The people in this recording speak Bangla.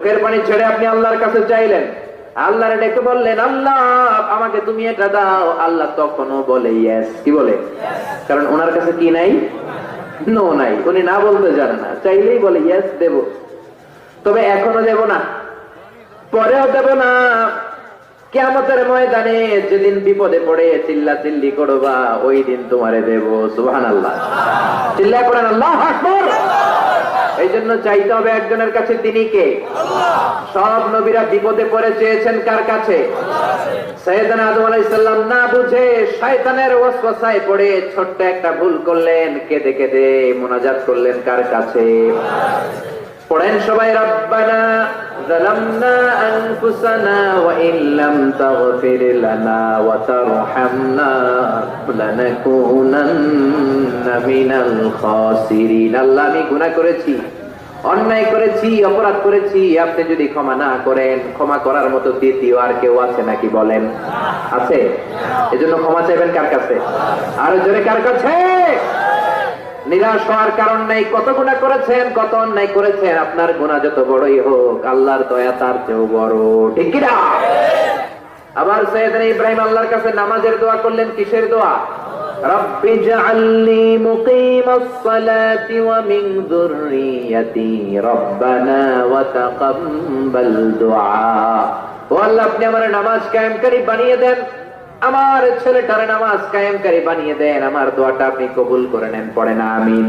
চোখের পানি ছেড়ে আপনি আল্লাহর কাছে চাইলেন। আল্লাহরে ডেকে বললেন, আল্লাহ, আমাকে তুমি এটা দাও। আল্লাহ তখনও বলে ইয়েস কি বলে? কারণ ওনার কাছে কি নাই? নো নাই। উনি না বলতে জানে না। চাইলেই বলে ইয়েস দেব। তবে এখনও দেব না। পরেও দেব না। কেমতের ময়দানে যেদিন বিপদে পড়ে চিল্লা চিল্লি করবা, ওই দিন তোমারে দেব। সুহান আল্লাহ চিল্লা করেন, আল্লাহ এই জন্য চাইতে হবে একজনের কাছে তিনি কে সব নবীরা বিপদে পড়ে চেয়েছেন কার কাছে সৈয়দানা আদম আলাইসাল্লাম না বুঝে শয়তানের ওয়াসওয়াসায় পড়ে ছোট্ট একটা ভুল করলেন কেঁদে কেঁদে মোনাজাত করলেন কার কাছে পড়েন সবাই রব্বানা ظلمنا أنفسنا وإن لم تغفر لنا وترحمنا لنكونن আমি গুনাহ করেছি, অন্যায় করেছি, অপরাধ করেছি, আপনি যদি ক্ষমা না করেন, ক্ষমা করার মতো তৃতীয় আর কেউ আছে নাকি বলেন? আছে? এজন্য ক্ষমা চাইবেন কার কাছে? আর জোরে কার কাছে? নিরাশ হওয়ার কারণ নেই, কত গুণা করেছেন, কত অন্যায় করেছেন, আপনার গুণা যত বড়ই হোক, আল্লাহর দয়া তার চেয়েও বড়, ঠিক আবার সৈয়দ ইব্রাহিম আল্লাহর কাছে নামাজের দোয়া করলেন, কিসের দোয়া? رب اجعلني مقيم الصلاة ومن ذريتي ربنا وتقبل دعاء ও আল্লাহ আপনি আমার নামাজ কায়েমকারী বানিয়ে দেন আমার ছেলেটার নামাজ কায়েমকারী বানিয়ে দেন আমার দোয়াটা আপনি কবুল করে নেন পড়ে না আমিন